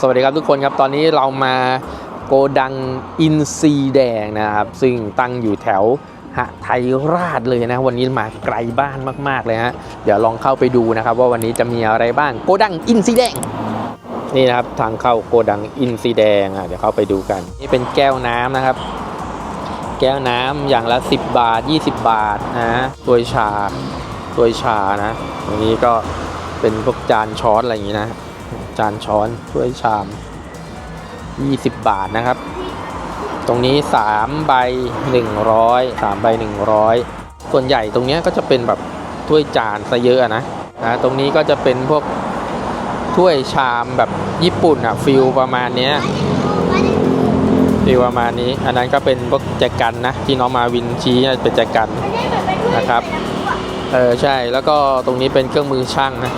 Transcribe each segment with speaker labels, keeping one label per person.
Speaker 1: สวัสดีครับทุกคนครับ ตอนนี้เรามาโกดังอินซีแดงนะครับ ซึ่งตั้งอยู่แถวหะไทยราชเลยนะ วันนี้มาไกลบ้านมาก ๆ เลยฮะ เดี๋ยวลองเข้าไปดูนะครับ ว่าวันนี้จะมีอะไรบ้างโกดังอินซีแดง นี่นะครับทางเข้าโกดังอินซีแดงอะเดี๋ยวเข้าไปดูกัน นี่เป็นแก้วน้ำนะครับ แก้วน้ำอย่างละ 10 บาท 20 บาทนะตัวยชาตัวยชานะตรงนี้ก็เป็นพวกจานช้อนอะไรอย่างนี้นะ จานช้อนถ้วยชาม 20 บาทนะครับ ตรงนี้ 3 ใบ 100 3 ใบ 100 ส่วนใหญ่ตรงนี้ก็จะเป็นแบบถ้วยจานซะเยอะนะนะตรงนี้ก็จะเป็นพวกถ้วยชามแบบญี่ปุ่นอะฟิลประมาณเนี้ยฟิลประมาณนี้ อันนั้นก็เป็นพวกแจกันนะ ที่น้องมาวินชี้เป็นแจกันนะครับเออใช่แล้วก็ตรงนี้เป็นเครื่องมือช่างนะ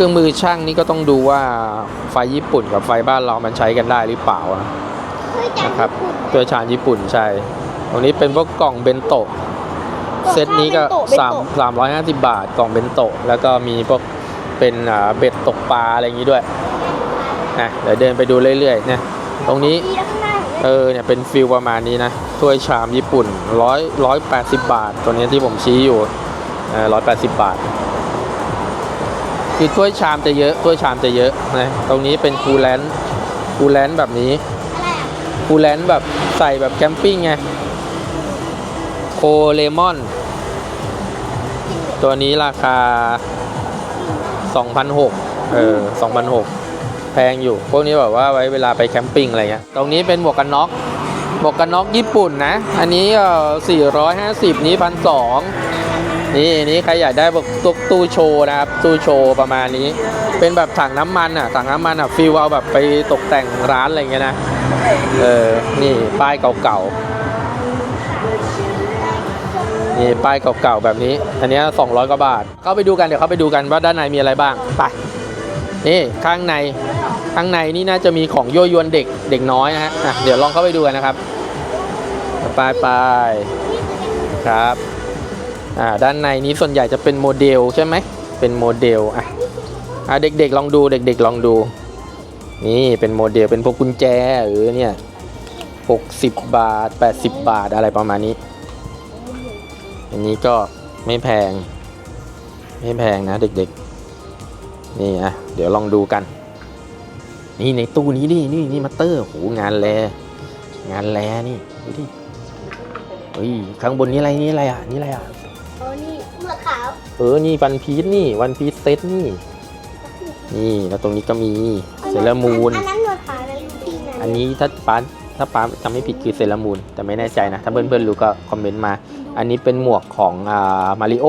Speaker 1: เครื่องมือช่างนี่ก็ต้องดูว่าไฟญี่ปุ่นกับไฟบ้านเรามันใช้กันได้หรือเปล่านะนะครับตัวชานญี่ปุ่นใช่ตรงนี้เป็นพวกกล่องเบนโตะเซตนี้ก็สามสามร้อยห้าสิบบาทกล่องเบนโตะแล้วก็มีพวกเป็นอ่าเบ็ดตกปลาอะไรอย่างนี้ด้วยนะเดี๋ยวเดินไปดูเรื่อยๆเนี่ยตรงนี้
Speaker 2: ที่ข้างหน้า
Speaker 1: เออเนี่ยเป็นฟิลประมาณนี้นะถ้วยชามญี่ปุ่นร้อยร้อยแปดสิบบาท ตัวนี้ที่ผมชี้อยู่ร้อยแปดสิบบาท คือถ้วยชามจะเยอะถ้วยชามจะเยอะนะตรงนี้เป็นคูลแลนด์คูลแลนด์แบบนี้คูลแลนด์แบบใส่แบบแคมปิ้งไงโคเลมอน ตัวนี้ราคา2,600เออ2,600แพงอยู่ พวกนี้แบบว่าไว้เวลาไปแคมปิ้งอะไรเงี้ยตรงนี้เป็นหมวกกันน็อกหมวกกันน็อกญี่ปุ่นนะ อันนี้เอ่อ450 นี้พันสอง นี่นี่ใครอยากได้แบบตุกตู้โชว์นะครับตู้โชว์ประมาณนี้ เป็นแบบถังน้ำมันอะถังน้ำมันอะฟิลเอาแบบไปตกแต่งร้านอะไรเงี้ยนะเออนี่ป้ายเก่าๆนี่ป้ายเก่าๆแบบนี้ อันนี้200กว่าบาท เข้าไปดูกันเดี๋ยวเข้าไปดูกันว่าด้านในมีอะไรบ้างไปนี่ข้างในข้างในนี่น่าจะมีของยั่วยวนเด็กเด็กน้อยนะฮะอะเดี๋ยวลองเข้าไปดูกันนะครับไปไปครับ อ่าด้านในนี้ส่วนใหญ่จะเป็นโมเดลใช่ไหมเป็นโมเดลอะอะเด็กๆลองดูเด็กๆลองดู นี่เป็นโมเดลเป็นพวกกุญแจเออเนี่ย60บาท80บาทอะไรประมาณนี้ อันนี้ก็ไม่แพง ไม่แพงนะเด็กๆ นี่อะเดี๋ยวลองดูกัน นี่ในตู้นี้นี่นี่นี่มาเตอร์โหงานแล งานแลนี่ดูดิเฮ้ยข้างบนนี้อะไรนี่อะไรอะนี่อะไรอะ
Speaker 2: โอ้นี่เมื่อขาว
Speaker 1: เออ นี่วันพีซนี่ วันพีซเซตนี่ นี่แล้วตรงนี้ก็มีเซเลอร์มูน
Speaker 2: อันนั้นเมื่อขาวนะพี่นะ
Speaker 1: อันนี้ถ้าป้าถ้าป้าจำไม่ผิดคือเซรามูน แต่ไม่แน่ใจนะ ถ้าเพื่อนๆรู้ก็คอมเมนต์มา อันนี้เป็นหมวกของอ่ามาริโอ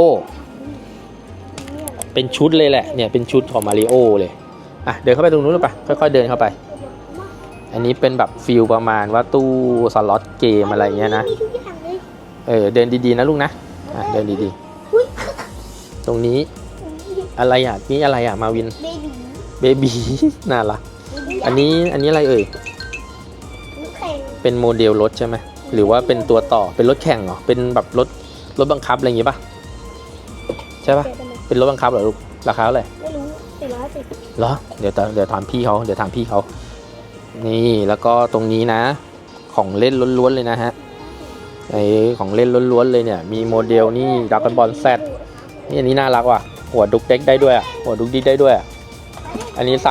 Speaker 1: เป็นชุดเลยแหละ เนี่ยเป็นชุดของมาริโอเลย อะเดินเข้าไปตรงนู้นเลยปะค่อยๆเดินเข้าไป อันนี้เป็นแบบฟิลประมาณว่าตู้สล็อตเกมอะไรเงี้ยนะ
Speaker 2: มีทุกอย่างเลย
Speaker 1: เออเดินดีๆนะลูกนะ อะเดินดี
Speaker 2: อุ้ย
Speaker 1: ๆ ตรงนี้อะไรอะนี่อะไรอะมาวิน
Speaker 2: เบบี
Speaker 1: เบบี น่ารัก อันนี้อันนี้อะไรเอ่ย
Speaker 2: ลูกแข่ง
Speaker 1: เป็นโมเดลรถใช่ไหม หรือว่าเป็นตัวต่อ เป็นรถแข่งเหรอ เป็นแบบรถรถบังคับอะไรอย่างงี้ป่ะ ใช่ป่ะ
Speaker 2: เดี๋ยวทำไม
Speaker 1: เป็นรถบังคับเหรอลูก ราคาเท่าไหร่
Speaker 2: ไม่รู้สี่ร้อยสิบ
Speaker 1: เหรอ เดี๋ยวตเดี๋ยวถามพี่เขาเดี๋ยวถามพี่เขา นี่แล้วก็ตรงนี้นะ ของเล่นล้วนๆเลยนะฮะ ไอของเล่นล้วนๆเลยเนี่ย มีโมเดลนี่ดักกันบอลแซดนี่อันนี้น่ารักว่ะ หัวดุกเด็กได้ด้วยอะ หัวดุกดิกได้ด้วยอะอันนี้ 300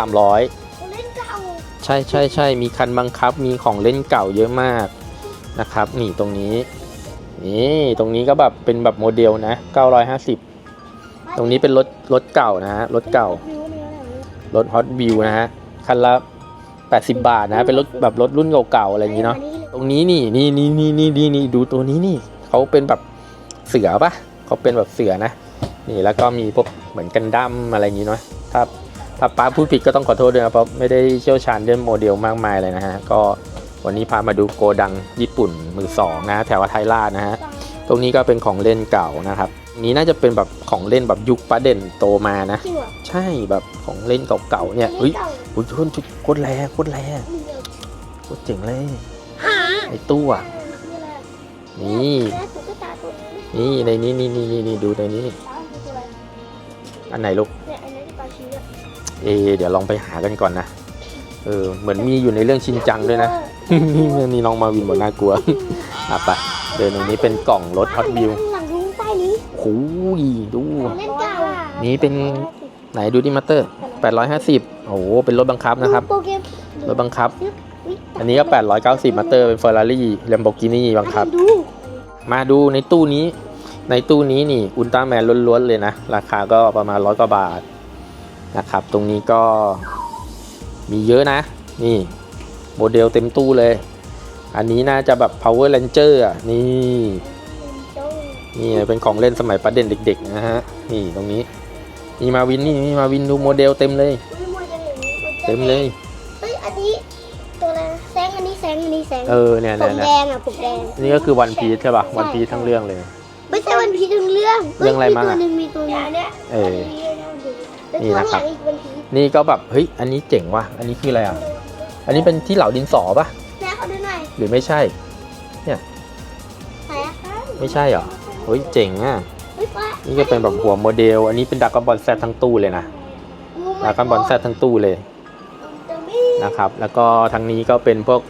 Speaker 2: เล่นเก่า
Speaker 1: ใช่ใช่ใช่มีคันบังคับ มีของเล่นเก่าเยอะมากนะครับ นี่ตรงนี้ นี่ตรงนี้ก็แบบเป็นแบบโมเดลนะ 950 ตรงนี้เป็นรถรถเก่านะฮะ รถเก่า
Speaker 2: วิวเนี่ย
Speaker 1: รถฮอตวิวนะฮะ คันละ 80 บาทนะ เป็นรถแบบรถรุ่นเก่าๆอะไรอย่างนี้เนาะ ตรงนี้นี่นี่นี่นี่นี่นี่นี่ดูตัวนี้นี่เขาเป็นแบบเสือปะเขาเป็นแบบเสือนะ นี่แล้วก็มีพวกเหมือนกันดั้มอะไรอย่างนี้เนาะถ้าถ้าป้าพูดผิดก็ต้องขอโทษด้วยนะเพราะไม่ได้เชี่ยวชาญเรื่องโมเดลมากมายเลยนะฮะก็วันนี้พามาดูโกดังญี่ปุ่นมือสองนะแถวไทยราชนะฮะตรงนี้ก็เป็นของเล่นเก่านะครับนี้น่าจะเป็นแบบของเล่นแบบยุคป้าเด่นโตมานะ
Speaker 2: จริงเหรอ
Speaker 1: ใช่แบบของเล่นเก่าๆเนี่ยเฮ้ย
Speaker 2: ก่า
Speaker 1: โอ้ยโคตรโคตรแรงโคตรแรงโคตรเจ๋งเลย
Speaker 2: หา
Speaker 1: ไอ้ตู้อะนี่
Speaker 2: แม่ตุ๊กตาตัวนี้
Speaker 1: นี่ในนี้นี่นี่นี่นี่ดูในนี้นี่
Speaker 2: ป้าคือตัวอะไร
Speaker 1: อันไหนลูก
Speaker 2: เนี่ยอันนี้ที่ปาชี้อะ
Speaker 1: เอะเดี๋ยวลองไปหากันก่อนนะเออเหมือนมีอยู่ในเรื่องชินจังด้วยนะนี่น้องมาวินบอกน่ากลัวอะไปเดินตรงนี้เป็นกล่องรถฮอตวิว
Speaker 2: ข้างหลังลุงใต้นี้
Speaker 1: โอ้ยดู
Speaker 2: ของเล่นเก่า
Speaker 1: นี่เป็นไหนดูดิมาเตอร์ 850 โอ้โหเป็นรถบังคับนะครับ
Speaker 2: โปรแกรม
Speaker 1: รถบังคับ
Speaker 2: อุ๊ย
Speaker 1: อันนี้ก็ 890มาเตอร์เป็นเฟอร์รารี่แลมโบกินีบังคับ
Speaker 2: ดู
Speaker 1: มาดูในตู้นี้ ในตู้นี้นี่อุลตร้าแมนล้วนๆเลยนะ ราคาก็ประมาณร้อยกว่าบาทนะครับ ตรงนี้ก็มีเยอะนะ นี่โมเดลเต็มตู้เลย อันนี้น่าจะแบบ Power Ranger อะ นี่ นี่เป็นของเล่นสมัยประเด็นเด็กๆนะฮะ นี่ตรงนี้ มีมาวินนี่มีมาวินดูโมเดลเต็มเลย
Speaker 2: อุ๊ยมวยจะอย่างนี้นจะ
Speaker 1: เต็มเลย
Speaker 2: เฮ้ยอันนี้ ตัวอะไรนะแสงอันนี้แสงอันนี้แสง
Speaker 1: เออเนี่ย
Speaker 2: ผ
Speaker 1: เนี่ย
Speaker 2: ม
Speaker 1: เนี่ย
Speaker 2: แดงอะผมแดง
Speaker 1: นี่ก็คือวันพีชใช่ป่ะวันพีชทั้งเรื่องเลย
Speaker 2: ไม่ใช่วันพีชทั้งเรื่อง
Speaker 1: เรื่องอะไรบ้าง
Speaker 2: มี
Speaker 1: อะ
Speaker 2: ตัวหนึ่งมีตัวหนึงเนี่ย
Speaker 1: เออ นี่
Speaker 2: นี่
Speaker 1: นะ
Speaker 2: นะ
Speaker 1: ค
Speaker 2: ค
Speaker 1: รั
Speaker 2: รับบ
Speaker 1: นี่ก็แบบเฮ้ยอันนี้เจ๋งว่ะอันนี้คืออะไรอะ อันนี้เป็นที่เหลาดินสอป่ะ
Speaker 2: แม่เขาดูหน่อย
Speaker 1: หรือไม่ใช่
Speaker 2: ไหนอะ
Speaker 1: ไม่ใช่เหรอเฮ้ยเจ๋งอะ
Speaker 2: เฮ้ยป้า
Speaker 1: นี่ก็เป็นแบบหัวโมเดล อันนี้เป็นดากอนบอลแซทั้งตู้เลยนะดากอนบอลแซทั้งตู้เลย นะครับ แล้วก็ทางนี้ก็เป็นพวก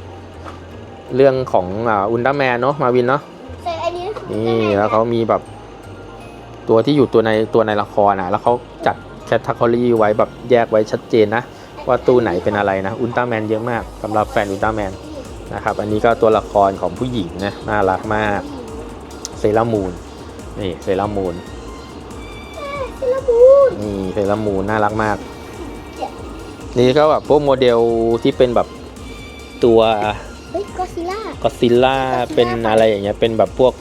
Speaker 1: เรื่องของอ่าอุลตร้าแมนเนาะมาวินเนาะ
Speaker 2: แต่อันนี้คือ
Speaker 1: นี่แล้วเขามีแบบตัวที่อยู่ตัวในตัวในละครนะแล้วเขาจัดแคตตา o r y ไว้แบบแยกไว้ชัดเจนนะ ว่าตู้ไหนเป็นอะไรนะอุลตร้าแมนเยอะมากสำหรับแฟนอุลตร้าแมนนะครับ อันนี้ก็ตัวละครของผู้หญิงนะน่ารักมากเซรามูนนี่เซรามูน
Speaker 2: เซเลบูน
Speaker 1: นี่เซรามูนน่ารักมาก นี่ก็แบบพวกโมเดลที่เป็นแบบตัว
Speaker 2: เฮ้ยก็ซิล่าก
Speaker 1: อซิลล่าเป็นอะไรอย่างเงี้ย เป็นแบบพวก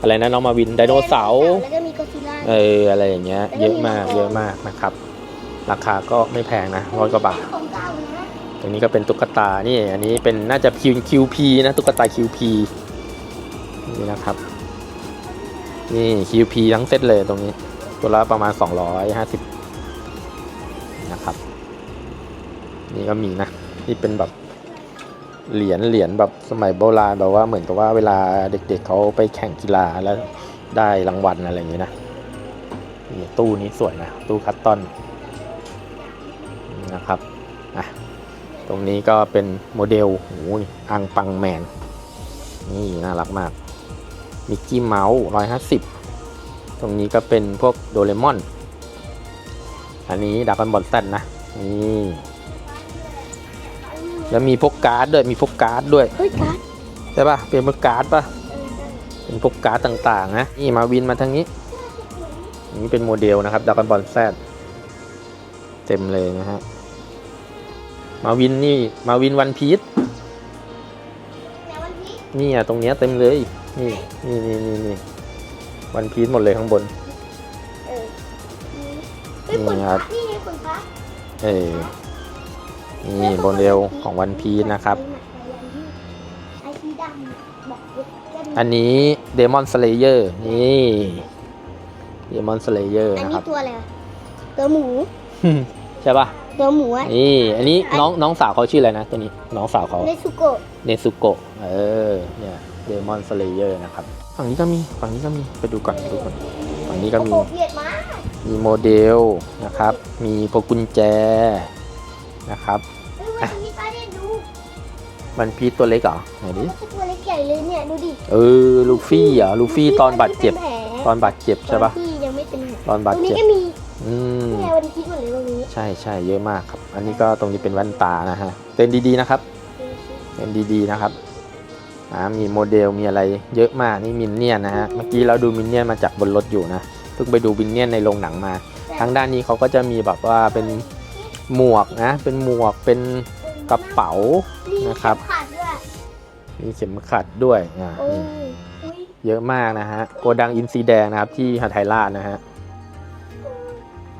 Speaker 1: อะไรนะน้องมาวินไดโนเสาร์
Speaker 2: แล้วก็มีก็ซิล่า
Speaker 1: เอออะไรอย่างเงี้ย เยอะมากเยอะมากนะครับ ราคาก็ไม่แพงนะร้อยกว่าบาท
Speaker 2: ของเก่านะ
Speaker 1: ตรงนี้ก็เป็นตุ๊กตา นี่อันนี้เป็นน่าจะคิว QP นะตุ๊กตา QP นี่นะครับ นี่ QP ทั้งเซตเลยตรงนี้ ตัวละประมาณ 250 นี่ก็มีนะนี่เป็นแบบเหรียญเหรียญแบบสมัยโบราณแบบว่าเหมือนกับว่าเวลาเด็กๆเขาไปแข่งกีฬาแล้วได้รางวัลอะไรอย่างเงี้ยนะนี่ตู้นี้สวยนะ ตู้คัตตอนนะครับอะตรงนี้ก็เป็นโมเดลโอ้ยอังปังแมน นี่น่ารักมากมิกกี้เมาส์ร้อยห้าสิบตรงนี้ก็เป็นพวกโดเรมอน อันนี้ดากอนบอลแซนนะ นี่ แล้วมีพวกการ์ดด้วยมีพวกการ์ดด้วย
Speaker 2: เฮ้ยการ์ด
Speaker 1: ใช่ปะเป็นพวกการ์ดปะ
Speaker 2: เออใช่
Speaker 1: เป็นพวกการ์ดต่างๆนะนี่มาวินมาทางนี้นี่เป็นโมเดลนะครับดากอนบอลแซดเต็มเลยนะฮะมาวินนี่มาวินวันพีช
Speaker 2: แต่วันพีช
Speaker 1: นี่อะตรงเนี้ยเต็มเลยนี่นี่นี่นี่นี่วันพีชหมดเลยข้างบน
Speaker 2: เออเฮ้ยขน
Speaker 1: นี่ครั
Speaker 2: ฟ้า
Speaker 1: บ
Speaker 2: นี่ไงขนฟ้า
Speaker 1: เออ นี่โมเดลของวันพีชนะครับ
Speaker 2: ไอสีดำบอกว่าแก้ม
Speaker 1: อันนี้เดมอนสเลเยอร์นี่เดมอนสเลเยอร์
Speaker 2: อัน
Speaker 1: นะค
Speaker 2: นี้
Speaker 1: รับ
Speaker 2: ตัวอะไรวะตัวหมู
Speaker 1: ใช่ปะ
Speaker 2: ตัวหมูอะ
Speaker 1: นี่อันนี้น้องน้องสาวเขาชื่ออะไรนะตัวนี้น้องสาวเขา
Speaker 2: เนซุโกะ
Speaker 1: เนซุโกะ เออ เนี่ย เดมอนสเลเยอร์นะครับ ฝั่งนี้ก็มี ฝั่งนี้ก็มี ไปดูก่อนไปดูก่อน ฝั่งนี้ก็
Speaker 2: โอ้
Speaker 1: มี
Speaker 2: โหเกลียดมาก
Speaker 1: มีโมเดลนะครับ มีพวกกุญแจ นะครับ
Speaker 2: เฮ้ยวันนี้ป้าเล่นดู
Speaker 1: มันพีชตัวเล็กเหรอไหนดิ
Speaker 2: มันตัวเล็กใหญ่เลยเนี่ยดูดิ
Speaker 1: เออลูฟี่เหรอลูฟี่ตอนบาดเจ็บ
Speaker 2: ป็นแผล
Speaker 1: ตอนบาดเจ็บใช่ปะ
Speaker 2: ตอนที่ยังไม่เป็นแผล
Speaker 1: ตอนบาด
Speaker 2: ตรงนี้
Speaker 1: เจ็บ
Speaker 2: ก็มี
Speaker 1: อืม
Speaker 2: เนี่ยวันพีชหมดเลยตรงนี้
Speaker 1: ใช่ใช่เยอะมากครับ อันนี้ก็ตรงนี้เป็นแว่นตานะฮะเต้นดีๆนะครับเต้นดีๆนะครับอ่ามีโมเดลมีอะไรเยอะมากนี่มินเนี่ยนนะฮะเมื่อกี้เราดูมินเนี่ยนมาจากบนรถอยู่นะเพิ่งไปดูมินเนี่ยนในโรงหนังมา ทางด้านนี้เขาก็จะมีแบบว่าเป็น หมวกนะ เป็นหมวกเป็นกระเป๋านะครับ
Speaker 2: ขาดด้วย
Speaker 1: มีเข็มขัดด้วยอ่า
Speaker 2: โอ้ย
Speaker 1: นี่
Speaker 2: อุ้ย
Speaker 1: เยอะมากนะฮะโกดังอินซีแดงนะครับที่หาไทยราชนะฮะ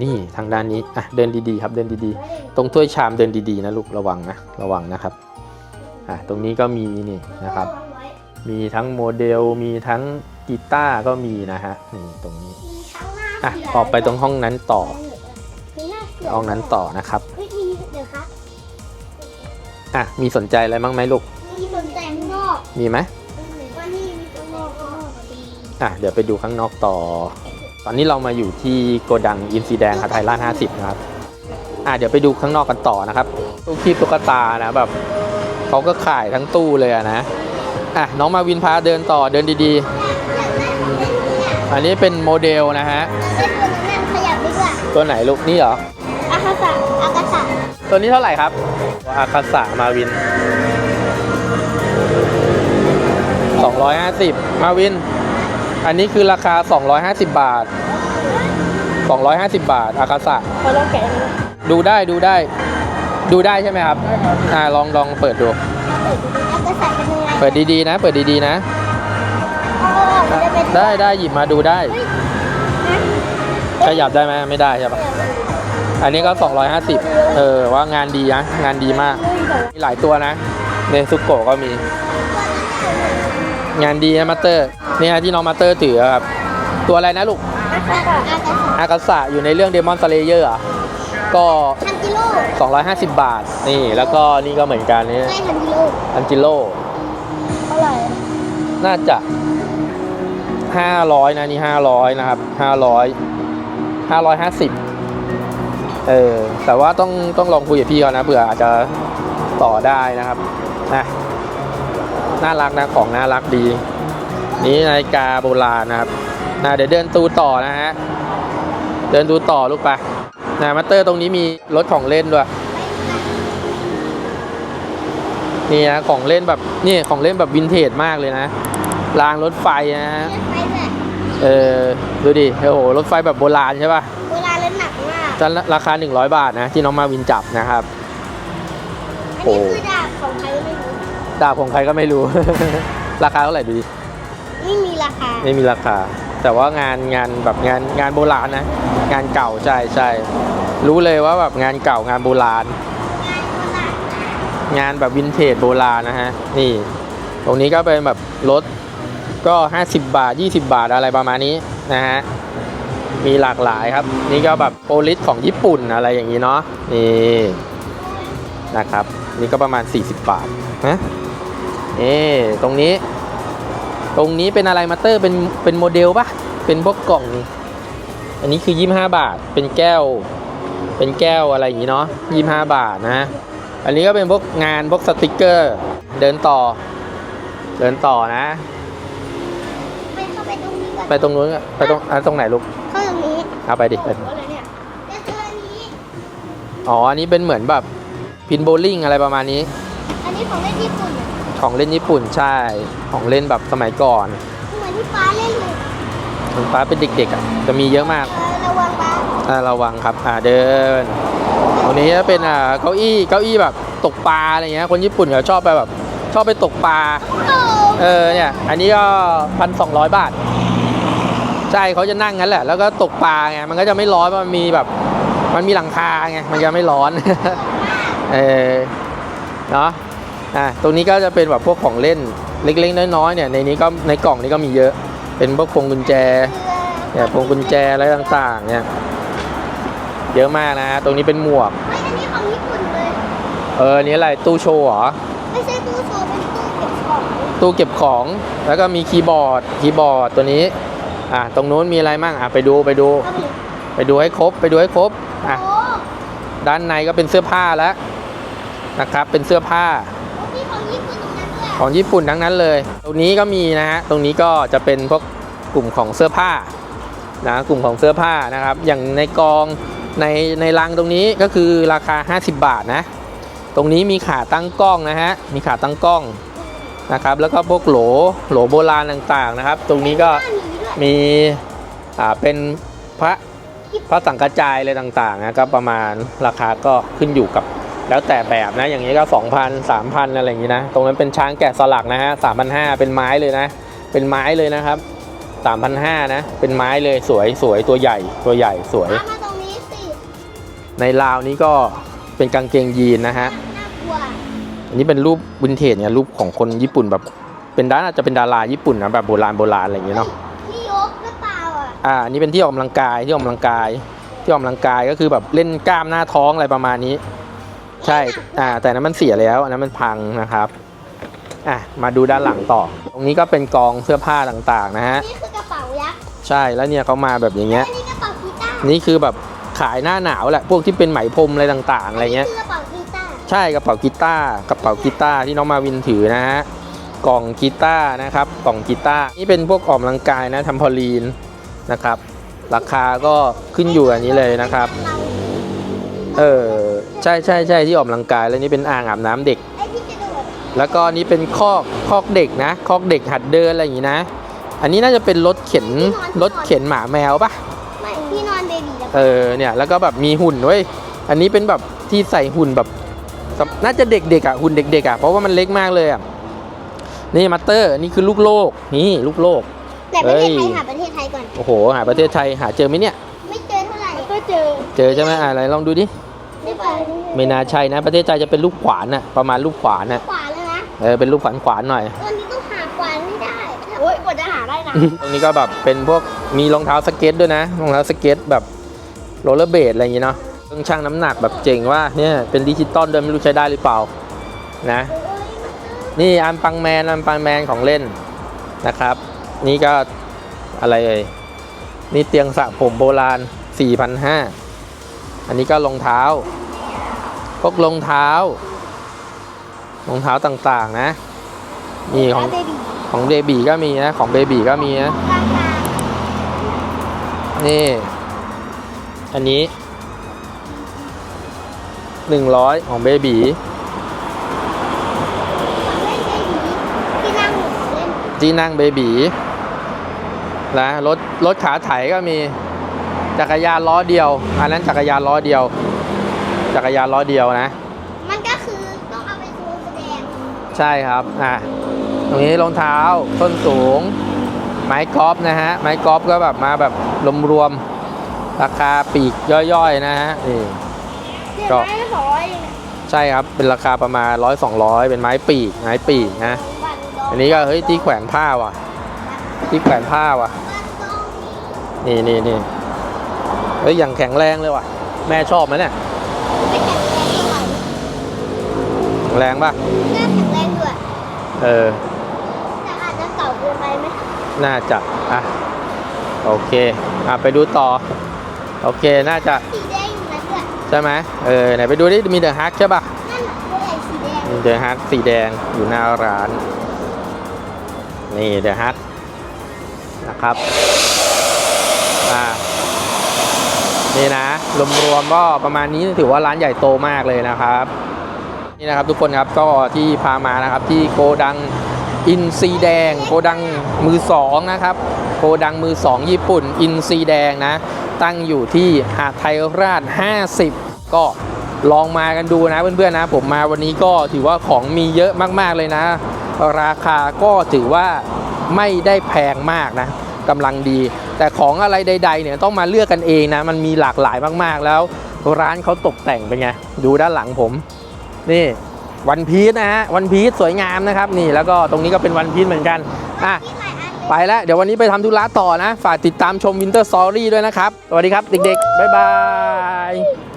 Speaker 1: นี่ทางด้านนี้อะเดินดีๆครับเดินดีๆ ตรงถ้วยชามเดินดีๆนะลูกระวังนะระวังนะครับอะตรงนี้ก็มีนี่นะครับ มีทั้งโมเดลมีทั้งกีตาร์ก็มีนะฮะนี่ตรงนี้
Speaker 2: มีทั้งหน้า
Speaker 1: อะ
Speaker 2: เสื
Speaker 1: ออกไปตรงห้องนั้นต่อ
Speaker 2: มี หน้าเสือ
Speaker 1: ห้องนั้นต่อนะครับ
Speaker 2: เฮ้ยมีเดี๋ยวครับ
Speaker 1: อะมีสนใจอะไรบ้างไหมลูก
Speaker 2: มีสนใจข้างนอก
Speaker 1: มีไหม
Speaker 2: ว่านี่มีข้างนอกข้างนอกดี
Speaker 1: อะเดี๋ยวไปดูข้างนอกต่อ ตอนนี้เรามาอยู่ที่โกดังอินซีแดงหาไทยราช50 นะครับอะเดี๋ยวไปดูข้างนอกกันต่อนะครับตู้คีบตุ๊กตานะแบบเขาก็ขายทั้งตู้เลยอะนะอะน้องมาวินพาเดินต่อเดินดีๆ อันนี้เป็นโมเดลนะฮะ
Speaker 2: เป็นตัวนั้นนะขยับดีกว่า
Speaker 1: ตัวไหนลูกนี่เหรอ
Speaker 2: อาคาสะอากาศะ
Speaker 1: ตัวนี้เท่าไหร่ครับอาคาสะมาวิน 250 มาวิน อันนี้คือราคา 250 บาท 250 บาทอาคาสะ
Speaker 2: ขอลองแกะดู
Speaker 1: ดูได้ดูได้ ดูได้ใช่ไหมครับอ่าลองลองเปิดดู
Speaker 2: อากาศะเป็นยังไง
Speaker 1: เปิดดีๆนะ เปิดดีๆนะ
Speaker 2: อ๋อมันจะเป็น
Speaker 1: ได้ได้หยิบมาดูได้ ขยับได้ไหมไม่ได้ใช่ปะ อันนี้ก็ 250 เออว่างานดีนะ งานดีมาก มีหลายตัวนะเนซุโกะก็มี งานดีนะมาสเตอร์เนี่ยที่น้องมาสเตอร์ถือครับ ตัวอะไรนะลูก
Speaker 2: อาคาสะอากาศะ
Speaker 1: อากาสะอยู่ในเรื่องเดมอนสเลเยอร์อะก็
Speaker 2: ทันจิโร่
Speaker 1: 250 บาท นี่ แล้วก็นี่ก็เหมือนกันนี่
Speaker 2: ใช่ทันจิโร่
Speaker 1: อันจิโร่
Speaker 2: เท่าไหร่
Speaker 1: น่าจะ 500 นะ นี่ 500 นะครับ 500 550 เออแต่ว่าต้องต้องลองคุยกับพี่เขานะเผื่ออาจจะต่อได้นะครับนะน่ารักนะของน่ารักดี นี่นาฬิกาโบราณนะครับนะเดี๋ยวเดินตูต่อนะฮะเดินดูต่อลูกไปนะมาเตอร์ตรงนี้มีรถของเล่นด้วยนี่นะของเล่นแบบนี่ของเล่นแบบวินเทจมากเลยนะรางรถไฟนะฮะ
Speaker 2: เอกไฟแบบ
Speaker 1: เออดูดิโอ้โหรถไฟแบบโบราณใช่ป่ะ จะราคา 100 บาทนะ ที่น้องมาวินจับนะครับ
Speaker 2: อัน
Speaker 1: โอ้
Speaker 2: นี้คือดาบของใครก็ไม่รู้
Speaker 1: ดาบของใครก็ไม่รู้ ราคาเท่าไหร่ดูดิ
Speaker 2: ไม่มีราคา
Speaker 1: ไม่มีราคา แต่ว่างานงานแบบงานงานโบราณนะ งานเก่าใช่ใช่รู้เลยว่าแบบงานเก่างานโบราณ งานแบบวินเทจโบราณนะฮะ นี่ ตรงนี้ก็เป็นแบบรถก็ 50 บาท 20 บาทอะไรประมาณนี้นะฮะ มีหลากหลายครับ นี่ก็แบบโปลิสของญี่ปุ่นอะไรอย่างนี้เนาะนี่นะครับ นี่ก็ประมาณ 40 บาทนะนี่ตรงนี้ ตรงนี้เป็นอะไรมาเตอร์เป็นเป็นโมเดลปะเป็นพวกกล่อง อันนี้คือ 25 บาท เป็นแก้ว เป็นแก้วอะไรอย่างนี้เนาะ25 บาทนะ อันนี้ก็เป็นพวกงานพวกสติกเกอร์ เดินต่อ เดินต่อนะ
Speaker 2: ไปเข้าไปตรงนี้ก่อน
Speaker 1: ไปตรงนู้นอะไปตรงอะตรงไหนลูก
Speaker 2: เข้าตรงนี้
Speaker 1: เอาไปดิไป
Speaker 2: โอ้โหอะไรเนี่ยจะเจออันนี้
Speaker 1: อ๋อ อันนี้เป็นเหมือนแบบพินโบลิ่งอะไรประมาณนี้
Speaker 2: อันนี้ของเล่นญี่ปุ่นอะ
Speaker 1: ของเล่นญี่ปุ่นใช่ ของเล่นแบบสมัยก่อน
Speaker 2: เหมือนที่ฟ้าเล่นเลย
Speaker 1: คุณป้าเป็นเด็กๆอะ จะมีเยอะมาก
Speaker 2: เออระวังบ้า
Speaker 1: อ่าระวังครับ อ่าเดิน ตรงนี้จะเป็นอ่าเก้าอี้ เก้าอี้แบบตกปลาอะไรเงี้ย คนญี่ปุ่นเขาชอบไปแบบ ชอบไปตกปลา
Speaker 2: โอ้
Speaker 1: เออเนี่ย อันนี้ก็พันสองร้อยบาท ใช่เขาจะนั่งงั้นแหละแล้วก็ตกปลาไงมันก็จะไม่ร้อนเพราะมันมีแบบ มันมีหลังคาไงมันจะไม่ร้อนเออเนาะอะตรงนี้ก็จะเป็นแบบพวกของเล่นเล็กๆน้อยๆเนี่ยในนี้ก็ในกล่องนี้ก็มีเยอะ เป็นพวกพวงกุญแจเนี่ยพวงกุญแจอะไรต่างๆ เนี่ย เยอะมากนะ ตรงนี้เป็นหมวก
Speaker 2: ไม่อันนี้ของญี่ปุ่นเลย
Speaker 1: เอออันนี้อะไรตู้โชว์เหรอ
Speaker 2: ไม่ใช่ตู้โชว์เป็นตู้เก็บของ
Speaker 1: ตู้เก็บของ แล้วก็มีคีย์บอร์ดคีย์บอร์ดตัวนี้ อะตรงนู้นมีอะไรมั่งอะไปดูไปดู
Speaker 2: ก็มี
Speaker 1: ไปดูให้ครบไปดูให้ครบอะ
Speaker 2: โอ้
Speaker 1: ด้านในก็เป็นเสื้อผ้าแล้วนะครับ เป็นเสื้อผ้า
Speaker 2: มีของญี่ปุ่นตรงนั้นด้วย
Speaker 1: ของญี่ปุ่นทั้งนั้นเลย ตรงนี้ก็มีนะฮะตรงนี้ก็จะเป็นพวกกลุ่มของเสื้อผ้านะกลุ่มของเสื้อผ้านะครับ อย่างในกองในในรังตรงนี้ก็คือราคา 50 บาทนะ ตรงนี้มีขาตั้งกล้องนะฮะมีขาตั้งกล้องนะครับ แล้วก็พวกโหลโหลโบราณต่างๆนะครับ ตรงนี้ก็
Speaker 2: หน้าห มีด้วย
Speaker 1: มีอ่าเป็นพระพระสังกระจายอะไรต่างๆนะก็ประมาณราคาก็ขึ้นอยู่กับแล้วแต่แบบนะอย่างนี้ก็ 2,000 3,000อะไรอย่างนี้นะ ตรงนั้นเป็นช้างแกะสลักนะฮะ3,500 เป็นไม้เลยนะ เป็นไม้เลยนะครับ3,500นะ เป็นไม้เลยสวยสวยตัวใหญ่ตัวใหญ่สวย
Speaker 2: ตามมาตรงนี้สิ
Speaker 1: ในลาวนี้ก็เป็นกางเกงยีนนะฮะ
Speaker 2: น่ากลัว
Speaker 1: อันนี้เป็นรูปวินเทจเนี่ยรูปของคนญี่ปุ่นแบบเป็นด้านอาจจะเป็นดาราญี่ปุ่นนะแบบโบราณโบราณอะไรอย่างเงี้ยเนาะ
Speaker 2: พี่ยกหรือเปล่า อะ
Speaker 1: อ่าอันนี้เป็นที่ออกกำลังกายที่ออกกำลังกาย ที่ออกกำลังกายก็คือแบบเล่นกล้ามหน้าท้องอะไรประมาณนี้ ใช่อ่าแต่นั้นมันเสียแล้วอันนั้นมันพังนะครับอะมาดูด้านหลังต่อ ตรงนี้ก็เป็นกองเสื้อผ้าต่างๆนะฮะ
Speaker 2: นี่คือกระเป๋ายักษ์
Speaker 1: ใช่แล้วเนี่ยเขามาแบบอย่างเงี้ย
Speaker 2: อันนี้กระเป๋ากีตาร์
Speaker 1: นี่คือแบบขายหน้าหนาวแหละพวกที่เป็นไหมพรมอะไรต่างๆอะไรเงี้ย
Speaker 2: คือกระเป๋ากีตาร์
Speaker 1: ใช่กระเป๋ากีตาร์กระเป๋ากีตาร์ที่น้องมาวินถือนะฮะกล่องกีตาร์นะครับกล่องกีตาร์นี่เป็นพวกออกกำลังกายนะทำพอลีน นะครับ ราคาก็ขึ้นอยู่อันนี้เลยนะครับ เออใช่ใช่ใช่ที่ออกกำลังกายแล้วนี่เป็นอ่างอาบน้ำเด็ก
Speaker 2: ไอ้ที่จะโดด
Speaker 1: แล้วก็นี่เป็นคอกคอกเด็กนะ คอกเด็กหัดเดินอะไรอย่างนี้นะ อันนี้น่าจะเป็นรถเข็นรถเข็นหมาแมวปะ
Speaker 2: ไม่ที่นอนเบบีแล้ว
Speaker 1: เออเนี่ยแล้วก็แบบมีหุ่นเว้ยอันนี้เป็นแบบที่ใส่หุ่นแบบสำน่าจะเด็กๆอะหุ่นเด็กๆอะเพราะว่ามันเล็กมากเลยอะนี่มัตเตอร์นี่คือลูกโลกนี่ลูกโลก
Speaker 2: แต่ประเทศไท
Speaker 1: เฮ้
Speaker 2: ย
Speaker 1: ย
Speaker 2: หาประเทศไทยก่อน
Speaker 1: โอ้โห หาประเทศไทยหาเจอไหมเนี่ย
Speaker 2: ไม่เจอเท่าไหร่ก็เจอ
Speaker 1: เจอใช่ไหมอะอะไรลองดูดิ
Speaker 2: ไม่ไป
Speaker 1: ไม่น่าใช่นะ ประเทศไทยจะเป็นลูกขวานน่ะ ประมาณลูกขวานน่ะ
Speaker 2: ขวาแล้วนะ
Speaker 1: เออ เป็นลูกขวานขวานๆหน่อย
Speaker 2: วันนี้ต้องหาขวานไม่ได้โอ้ยกว่าจะหาได้นะ
Speaker 1: ตรงนี้ก็แบบเป็นพวกมีรองเท้าสเก็ตด้วยนะ รองเท้าสเก็ตแบบโรลเลอร์เบดอะไรอย่างงี้เนาะเครื่องชั่งน้ำหนักแบบเจ๋งว่าเนี่ยเป็นดิจิตอลเดิมไม่รู้ใช้ได้หรือเปล่า นะ นี่อันปังแมนอันปังแมนของเล่นนะครับ นี่ก็อะไรเอ่ยนี่เตียงสระผมโบราณ 4,500 อันนี้ก็รองเท้า พวกรองเท้ารองเท้าต่างๆนะ นี่ของ
Speaker 2: เบบี
Speaker 1: ของเบบีก็มีนะ ของเบบีก็มีนะ
Speaker 2: ราคา
Speaker 1: นี่ อันนี้หนึ่งร้อยของเบบี
Speaker 2: ของเล่นเบบีที่นั่งของเล่น
Speaker 1: ที่นั่งเบบี นะรถรถขาไถก็มีจักรยานล้อเดียว อันนั้นจักรยานล้อเดียว จักรยานล้อเดียวนะ
Speaker 2: มันก็คือต้องเอาไปโชว์แสดง
Speaker 1: ใช่ครับอะตรงนี้รองเท้าส้นสูง ไม้กอล์ฟนะฮะไม้กอล์ฟก็แบบมาแบบรวมๆราคาปีกย่อยๆนะฮะนี่
Speaker 2: เดี๋ยว
Speaker 1: ก็
Speaker 2: ไม้ละสองร้อยเองนะ
Speaker 1: ใช่ครับเป็นราคาประมาณร้อยสองร้อยเป็นไม้ปีกไม้ปีกนะ
Speaker 2: วันด
Speaker 1: อันนี้ก็เฮ้ยที่แขวนผ้าว่ะ ที่แขวนผ้าว่ะ นี่นี่นี่เฮ้ยอย่างแข็งแรงเลยว่ะ แม่ชอบไหมเนี่ย
Speaker 2: ไม่แข็งแรงเท่าไหร่
Speaker 1: แข็งแรงป่ะ
Speaker 2: น่าแข็งแรงด้วย
Speaker 1: เออ
Speaker 2: แต่อาจจะเก่าเกินไปไหม
Speaker 1: น่าจะอะโอเคอะไปดูต่อ โอเคน่าจะ
Speaker 2: สีแดงอยู่นะเพื่อน
Speaker 1: ใช่ไหมเออไหนไปดูดิมีเดอะฮักใช่ป่ะ
Speaker 2: นั่นน่ะตัวใหญ่สีแดง
Speaker 1: มีเดอะฮักสีแดงอยู่หน้าร้าน นี่เดอะฮักนะครับ อ่า นี่นะรวมๆก็ประมาณนี้ถือว่าร้านใหญ่โตมากเลยนะครับนี่นะครับทุกคนครับก็ที่พามานะครับที่โกดังอินซีแดง โกดังมือสองนะครับโกดังมือสองญี่ปุ่น อินซีแดงนะ ตั้งอยู่ที่หาดไทยราช 50 ก็ลองมากันดูนะเพื่อนๆนะ ผมมาวันนี้ก็ถือว่าของมีเยอะมากๆเลยนะ ราคาก็ถือว่าไม่ได้แพงมากนะกำลังดี แต่ของอะไรใด ๆ เนี่ยต้องมาเลือกกันเองนะ มันมีหลากหลายมากๆแล้ว ร้านเขาตกแต่งเป็นไง ดูด้านหลังผม นี่วันพีชนะฮะวันพีชสวยงามนะครับนี่แล้วก็ตรงนี้ก็เป็นวันพีชเหมือนกันอะไปแล้วเดี๋ยววันนี้ไปทำธุระต่อนะ ฝากติดตามชมวินเทอร์ซอรี่ด้วยนะครับ สวัสดีครับ เด็กๆ บ๊ายบาย